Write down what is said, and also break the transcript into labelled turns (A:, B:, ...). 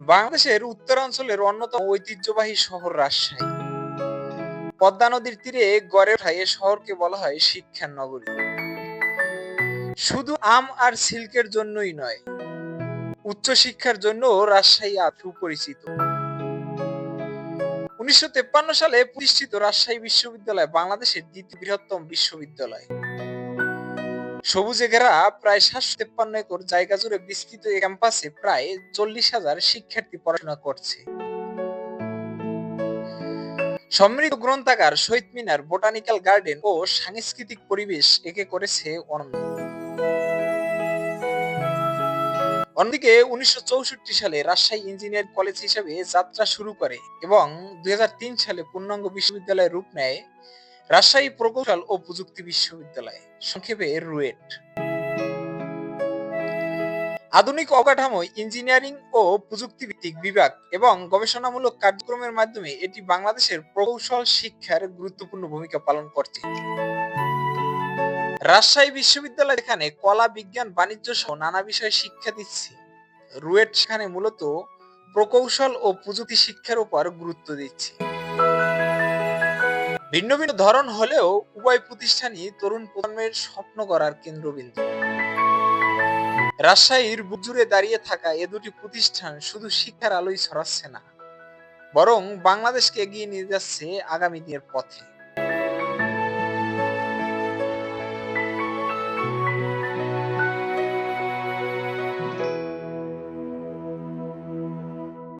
A: বাংলাদেশের উত্তরাঞ্চলের অন্যতম ঐতিহ্যবাহী শহর রাজশাহী। পদ্মা নদীর তীরে গড়ে ওঠা এ শহরকে বলা হয় শিক্ষার নগরী। শুধু আম আর সিল্কের জন্যই নয়, উচ্চশিক্ষার জন্য রাজশাহী সুপরিচিত। উনিশশো সালে প্রতিষ্ঠিত রাজশাহী বিশ্ববিদ্যালয় বাংলাদেশের দ্বিতীয় বৃহত্তম বিশ্ববিদ্যালয়। সবুজে ঘেরা প্রায় সাতশো তেপ্পান্ন একর জায়গা জুড়ে বিস্তৃত এই ক্যাম্পাসে প্রায় চল্লিশ হাজার শিক্ষার্থী পড়াশোনা করছে। সমৃদ্ধ গ্রন্থাগার, শহীদ মিনার, বোটানিক্যাল গার্ডেন ও সাংস্কৃতিক পরিবেশ একে করেছে অনন্য। অন্যদিকে উনিশশো চৌষট্টি সালে রাজশাহী ইঞ্জিনিয়ারিং কলেজ হিসেবে যাত্রা শুরু করে এবং দুই হাজার তিন সালে পূর্ণাঙ্গ বিশ্ববিদ্যালয়ের রূপ নেয় রাজশাহী প্রকৌশল ও প্রযুক্তি বিশ্ববিদ্যালয় সংক্ষেপে রুয়েট। আধুনিক অবকাঠামো, ইঞ্জিনিয়ারিং ও প্রযুক্তি ভিত্তিক বিভাগ এবং গবেষণামূলক কার্যক্রমের মাধ্যমে এটি বাংলাদেশের প্রকৌশল শিক্ষার গুরুত্বপূর্ণ ভূমিকা পালন করছে। রাজশাহী বিশ্ববিদ্যালয় এখানে কলা, বিজ্ঞান, বাণিজ্য সহ নানা বিষয়ে শিক্ষা দিচ্ছে, রুয়েট সেখানে মূলত প্রকৌশল ও প্রযুক্তি শিক্ষার উপর গুরুত্ব দিচ্ছে। ভিন্ন ভিন্ন ধরন হলেও উভয় প্রতিষ্ঠানই তরুণ প্রজন্মের স্বপ্ন করার কেন্দ্রবিন্দু। রাজশাহীর বুজুরে দাঁড়িয়ে থাকা এ দুটি প্রতিষ্ঠান শুধু শিক্ষার আলোই ছড়াচ্ছে না, বরং বাংলাদেশকে এগিয়ে নিয়ে যাচ্ছে আগামী দিনের পথে।